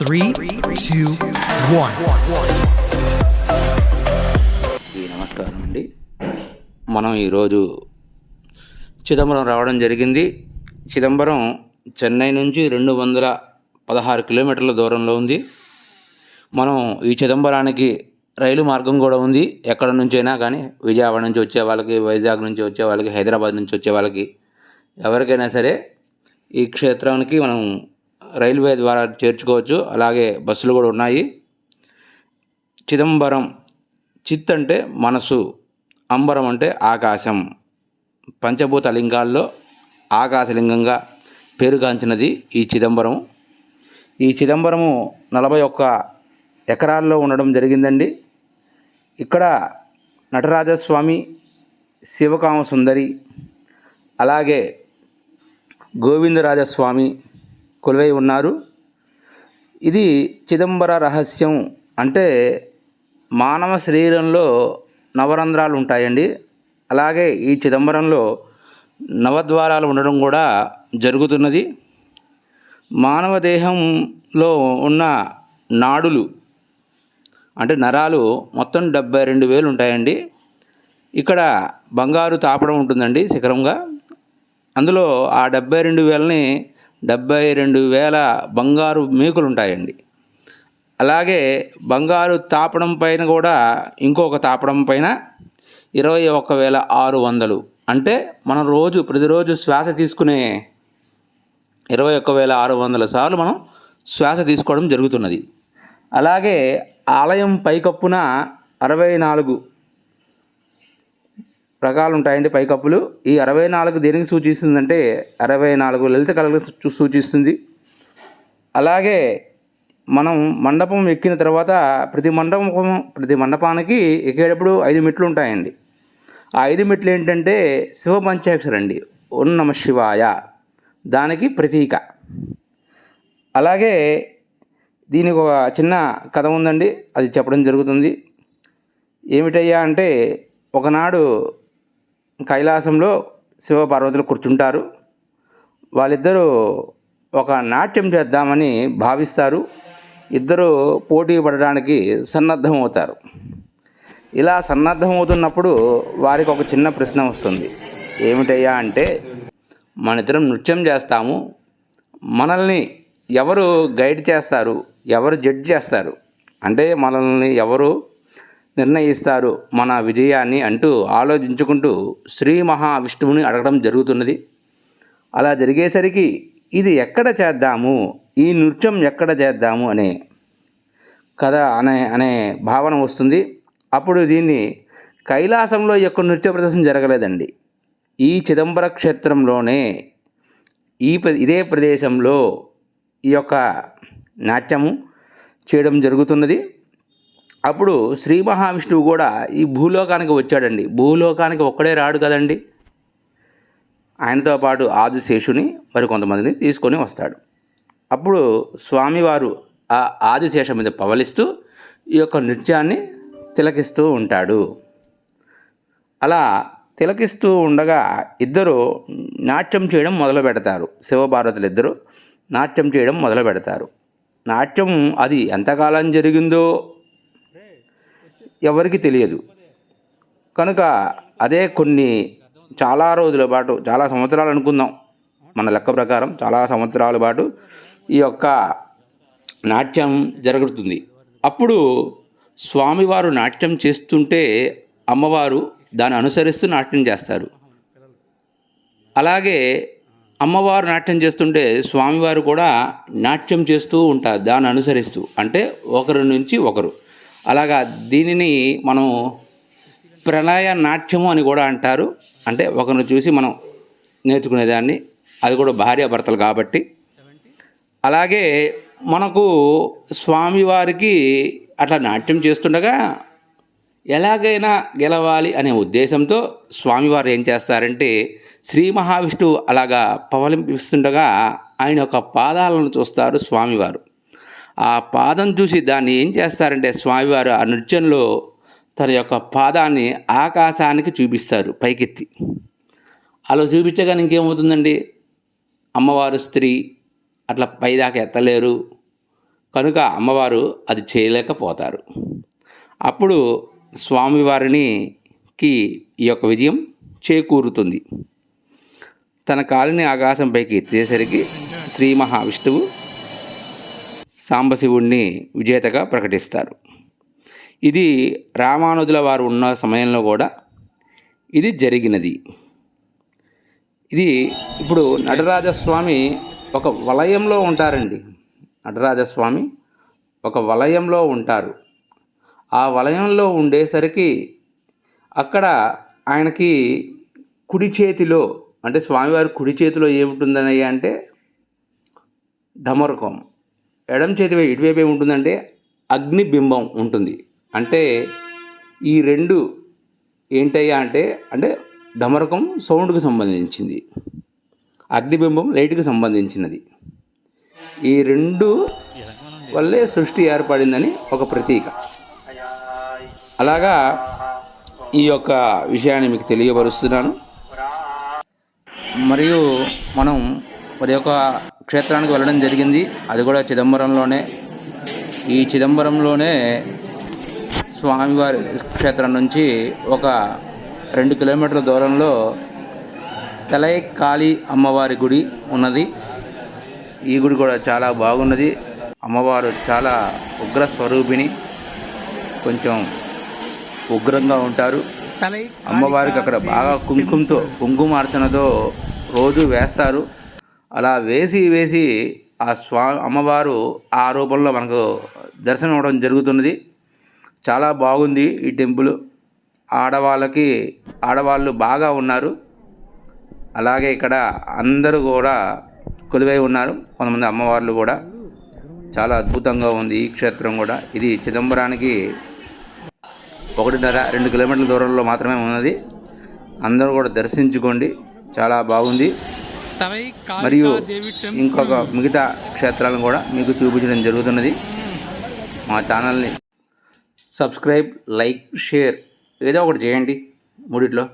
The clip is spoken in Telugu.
త్రీ టూ వన్ నమస్కారం అండి. మనం ఈరోజు చిదంబరం రావడం జరిగింది. చిదంబరం చెన్నై నుంచి రెండు వందల పదహారు కిలోమీటర్ల దూరంలో ఉంది. మనం ఈ చిదంబరానికి రైలు మార్గం కూడా ఉంది. ఎక్కడ నుంచైనా కానీ విజయవాడ నుంచి వచ్చే వాళ్ళకి వైజాగ్ నుంచి వచ్చే వాళ్ళకి హైదరాబాద్ నుంచి వచ్చే వాళ్ళకి ఎవరికైనా సరే ఈ క్షేత్రానికి మనం రైల్వే ద్వారా చేర్చుకోవచ్చు. అలాగే బస్సులు కూడా ఉన్నాయి. చిదంబరం చిత్ అంటే మనసు అంబరం అంటే ఆకాశం. పంచభూత లింగాల్లో ఆకాశలింగంగా పేరుగాంచినది ఈ చిదంబరం. ఈ చిదంబరము నలభై ఒక్క ఎకరాల్లో ఉండడం జరిగిందండి. ఇక్కడ నటరాజస్వామి శివకామ సుందరి అలాగే గోవిందరాజస్వామి కొలువై ఉన్నారు. ఇది చిదంబర రహస్యం. అంటే మానవ శరీరంలో నవరంధ్రాలు ఉంటాయండి. అలాగే ఈ చిదంబరంలో నవద్వారాలు ఉండడం కూడా జరుగుతున్నది. మానవ దేహంలో ఉన్న నాడులు అంటే నరాలు మొత్తం డెబ్బై రెండు వేలు ఉంటాయండి. ఇక్కడ బంగారు తాపడం ఉంటుందండి శిఖరంగా. అందులో ఆ డెబ్బై రెండు వేలని డెబ్బై రెండు వేల బంగారు మేకులు ఉంటాయండి అలాగే బంగారు తాపడం పైన కూడా ఇంకొక తాపడం పైన ఇరవై ఒక్క వేల ఆరు వందలు. అంటే మనం రోజు ప్రతిరోజు శ్వాస తీసుకునే ఇరవై ఒక్క వేల ఆరు వందల సార్లు మనం శ్వాస తీసుకోవడం జరుగుతున్నది. అలాగే ఆలయం పైకప్పున అరవై నాలుగు రకాలు ఉంటాయండి పైకప్పులు. ఈ అరవై నాలుగు దేనికి సూచిస్తుందంటే అరవై నాలుగు లలిత కళలకు సూ- సూచిస్తుంది. అలాగే మనం మండపం ఎక్కిన తర్వాత ప్రతి మండపం ప్రతి మండపానికి ఎక్కేటప్పుడు ఐదు మెట్లు ఉంటాయండి ఆ ఐదు మెట్లు ఏంటంటే శివ పంచాక్షరం అండి ఓం నమ శివాయ. దానికి ప్రతీక. అలాగే దీనికి ఒక చిన్న కథ ఉందండి. అది చెప్పడం జరుగుతుంది. ఏమిటయ్యా అంటే ఒకనాడు కైలాసంలో శివపార్వతులు కూర్చుంటారు. వాళ్ళిద్దరూ ఒక నాట్యం చేద్దామని భావిస్తారు. ఇద్దరు పోటీ పడడానికి సన్నద్ధమవుతారు. ఇలా సన్నద్ధమవుతున్నప్పుడు వారికి ఒక చిన్న ప్రశ్న వస్తుంది. ఏమిటయ్యా అంటే మన ఇద్దరం నృత్యం చేస్తాము. మనల్ని ఎవరు గైడ్ చేస్తారు? ఎవరు జడ్జ్ చేస్తారు? అంటే మనల్ని ఎవరు నిర్ణయిస్తారు మన విజయాన్ని అంటూ ఆలోచించుకుంటూ శ్రీ మహావిష్ణువుని అడగడం జరుగుతున్నది. అలా జరిగేసరికి ఇది ఎక్కడ చేద్దాము? ఈ నృత్యం ఎక్కడ చేద్దాము? అనే కథ అనే అనే భావన వస్తుంది. అప్పుడు దీన్ని కైలాసంలో యొక్క నృత్య ప్రదర్శన జరగలేదండి. ఈ చిదంబర క్షేత్రంలోనే ఈ ప్ర- ఇదే ప్రదేశంలో ఈ యొక్క నాట్యము చేయడం జరుగుతున్నది. అప్పుడు శ్రీ మహావిష్ణువు కూడా ఈ భూలోకానికి వచ్చాడండి. భూలోకానికి ఒక్కడే రాడు కదండి. ఆయనతో పాటు ఆదిశేషుని మరి కొంతమందిని తీసుకొని వస్తాడు. అప్పుడు స్వామివారు ఆ ఆదిశేషం మీద పవలిస్తూ ఈ యొక్క నృత్యాన్ని తిలకిస్తూ ఉంటాడు. అలా తిలకిస్తూ ఉండగా ఇద్దరు నాట్యం చేయడం మొదలు పెడతారు. శివపార్వతులు ఇద్దరు నాట్యం చేయడం మొదలు పెడతారు. నాట్యం అది ఎంతకాలం జరిగిందో ఎవరికి తెలియదు. కనుక అదే కొన్ని చాలా రోజుల పాటు చాలా సంవత్సరాలు అనుకుందాం. మన లెక్క ప్రకారం చాలా సంవత్సరాల పాటు ఈ యొక్క నాట్యం జరుగుతుంది. అప్పుడు స్వామివారు నాట్యం చేస్తుంటే అమ్మవారు దాన్ని అనుసరిస్తూ నాట్యం చేస్తారు. అలాగే అమ్మవారు నాట్యం చేస్తుంటే స్వామివారు కూడా నాట్యం చేస్తూ ఉంటారు దాన్ని అనుసరిస్తూ. అంటే ఒకరి నుంచి ఒకరు. అలాగా దీనిని మనం ప్రళయ నాట్యము అని కూడా అంటారు. అంటే ఒకరిని చూసి మనం నేర్చుకునేదాన్ని. అది కూడా భార్యాభర్తలు కాబట్టి. అలాగే మనకు స్వామివారికి అట్లా నాట్యం చేస్తుండగా ఎలాగైనా గెలవాలి అనే ఉద్దేశంతో స్వామివారు ఏం చేస్తారంటే శ్రీ మహావిష్ణువు అలాగా పవలింపిస్తుండగా ఆయన యొక్క పాదాలను చూస్తారు స్వామివారు. ఆ పాదం చూసి దాన్ని ఏం చేస్తారంటే స్వామివారు ఆ నృత్యంలో తన యొక్క పాదాన్ని ఆకాశానికి చూపిస్తారు పైకెత్తి. అలా చూపించగానే ఇంకేమవుతుందండి? అమ్మవారు స్త్రీ అట్లా పైదాకా ఎత్తలేరు. కనుక అమ్మవారు అది చేయలేకపోతారు. అప్పుడు స్వామివారినికి ఈ యొక్క విజయం చేకూరుతుంది. తన కాలిని ఆకాశం పైకి ఎత్తేసరికి శ్రీ మహావిష్ణువు సాంబశివుణ్ణి విజేతగా ప్రకటిస్తారు. ఇది రామానుజుల వారు ఉన్న సమయంలో కూడా ఇది జరిగినది. ఇది ఇప్పుడు నటరాజస్వామి ఒక వలయంలో ఉంటారండి. నటరాజస్వామి ఒక వలయంలో ఉంటారు. ఆ వలయంలో ఉండేసరికి అక్కడ ఆయనకి కుడి చేతిలో అంటే స్వామివారి కుడి చేతిలో ఏముంటుందనయ్య అంటే ఢమరకం. ఎడం చేతి ఇటువైపు ఇటువైపు ఏముంటుందంటే అగ్నిబింబం ఉంటుంది. అంటే ఈ రెండు ఏంటయ్యా అంటే అంటే డమరకం సౌండ్కి సంబంధించింది. అగ్నిబింబం లైట్కి సంబంధించినది. ఈ రెండు వల్లే సృష్టి ఏర్పడిందని ఒక ప్రతీక. అలాగా ఈ యొక్క విషయాన్ని మీకు తెలియపరుస్తున్నాను. మరియు మనం మరి యొక్క క్షేత్రానికి వెళ్ళడం జరిగింది. అది కూడా చిదంబరంలోనే. ఈ చిదంబరంలోనే స్వామివారి క్షేత్రం నుంచి ఒక రెండు కిలోమీటర్ల దూరంలో తలై కాళీ అమ్మవారి గుడి ఉన్నది. ఈ గుడి కూడా చాలా బాగున్నది. అమ్మవారు చాలా ఉగ్ర స్వరూపిణి. కొంచెం ఉగ్రంగా ఉంటారు. అమ్మవారికి అక్కడ బాగా కుంకుమతో కుంకుమార్చనతో రోజు వేస్తారు. అలా వేసి వేసి ఆ స్వా అమ్మవారు ఆ రూపంలో మనకు దర్శనం ఇవ్వడం జరుగుతున్నది. చాలా బాగుంది ఈ టెంపుల్. ఆడవాళ్ళకి ఆడవాళ్ళు బాగా ఉన్నారు. అలాగే ఇక్కడ అందరూ కూడా కొలువై ఉన్నారు. కొంతమంది అమ్మవార్లు కూడా. చాలా అద్భుతంగా ఉంది ఈ క్షేత్రం కూడా. ఇది చిదంబరానికి ఒకటిన్నర రెండు కిలోమీటర్ల దూరంలో మాత్రమే ఉన్నది. అందరూ కూడా దర్శించుకోండి. చాలా బాగుంది. మరియు ఇంకొక మిగతా క్షేత్రాలను కూడా మీకు చూపించడం జరుగుతున్నది. మా ఛానల్ని సబ్స్క్రైబ్ లైక్ షేర్ ఏదో ఒకటి చేయండి మూడిట్లో.